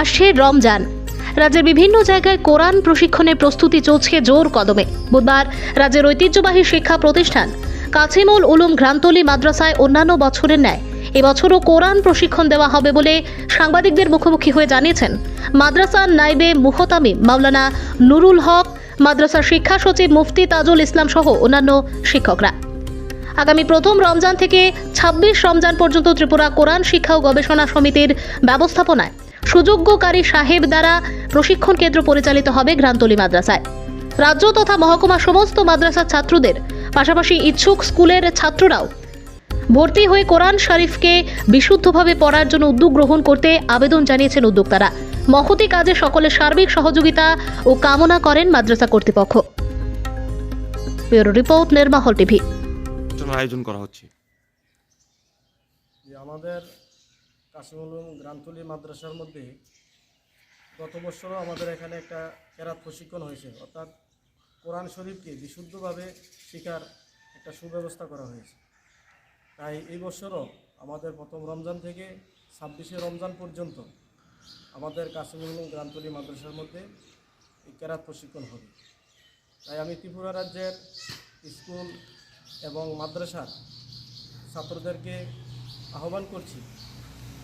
আসছে রমজান। রাজ্যের বিভিন্ন জায়গায় কোরআন প্রশিক্ষণের প্রস্তুতি চলছে জোর কদমে। বুধবার রাজ্যের ঐতিহ্যবাহী শিক্ষা প্রতিষ্ঠান কাছিমুল উলুম গ্রামতলী মাদ্রাসায় অন্যান্য বছরের ন্যায় এবছরও কোরআন প্রশিক্ষণ দেওয়া হবে বলে সাংবাদিকদের মুখোমুখি হয়ে জানিয়েছেন মাদ্রাসার নাইবে মুহতামিম মাওলানা নুরুল হক, মাদ্রাসার শিক্ষা সচিব মুফতি তাজুল ইসলাম সহ অন্যান্য শিক্ষকরা। আগামী প্রথম রমজান থেকে ২৬ রমজান পর্যন্ত ত্রিপুরা কোরআন শিক্ষা ও গবেষণা সমিতির ব্যবস্থাপনায় সুযোগ্যকারী সাহেব দ্বারা প্রশিক্ষণ কেন্দ্র পরিচালিত হবে গ্রান্তলি মাদ্রাসায়। রাজ্য তথা মহকুমা সমস্ত মাদ্রাসার ছাত্রদের পাশাপাশি ইচ্ছুক স্কুলের ছাত্ররাও ভর্তি হয়ে কোরআন শরীফকে বিশুদ্ধভাবে পড়ার জন্য উদ্যোগ গ্রহণ করতে আবেদন জানিয়েছেন উদ্যোক্তারা। মহতি কাজে সকলের সার্বিক সহযোগিতা ও কামনা করেন মাদ্রাসা কর্তৃপক্ষ। ব্যুরো রিপোর্ট নির্মাহল টিভি। আয়োজন করা হচ্ছে। আমাদের কাশিমুলুম গ্রামতলী মাদ্রাসার মধ্যে গত বছরও আমাদের এখানে একটা কেরাত প্রশিক্ষণ হয়েছে। অর্থাৎ কোরআন শরীফকে বিশুদ্ধভাবে শেখার একটা সুব্যবস্থা করা হয়েছে। তাই এই বছরও আমাদের প্রথম রমজান থেকে ছাব্বিশে রমজান পর্যন্ত আমাদের কাশিমুলুম গ্রামতলী মাদ্রাসার মধ্যে এই কেরাত প্রশিক্ষণ হবে। তাই আমি ত্রিপুরা রাজ্যের স্কুল এবং মাদ্রাসার ছাত্রদেরকে আহ্বান করছি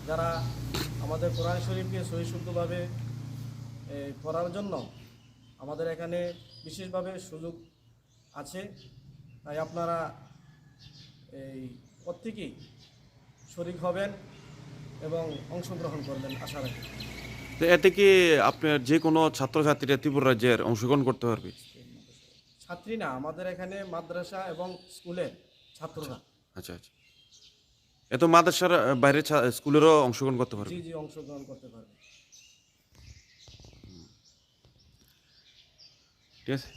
যারা আমাদের কোরআন শরীফকে সহিশুদ্ধভাবে এ, পড়ার জন্য আমাদের এখানে বিশেষভাবে সুযোগ আছে তাই আপনারা এই প্রত্যেকেই শরিক হবেন এবং অংশগ্রহণ করবেন আশা রাখি। তো এতে কি আপনার যে কোনো ছাত্রছাত্রীরা ত্রিপুরা রাজ্যের অংশগ্রহণ করতে পারবে? ছাত্রী না আমাদের এখানে মাদ্রাসা এবং স্কুলের ছাত্ররা। আচ্ছা আচ্ছা এত মাদ্রাসার বাইরে স্কুলেরও অংশগ্রহণ করতে পারবে? জি জি অংশগ্রহণ করতে পারবে। ঠিক আছে?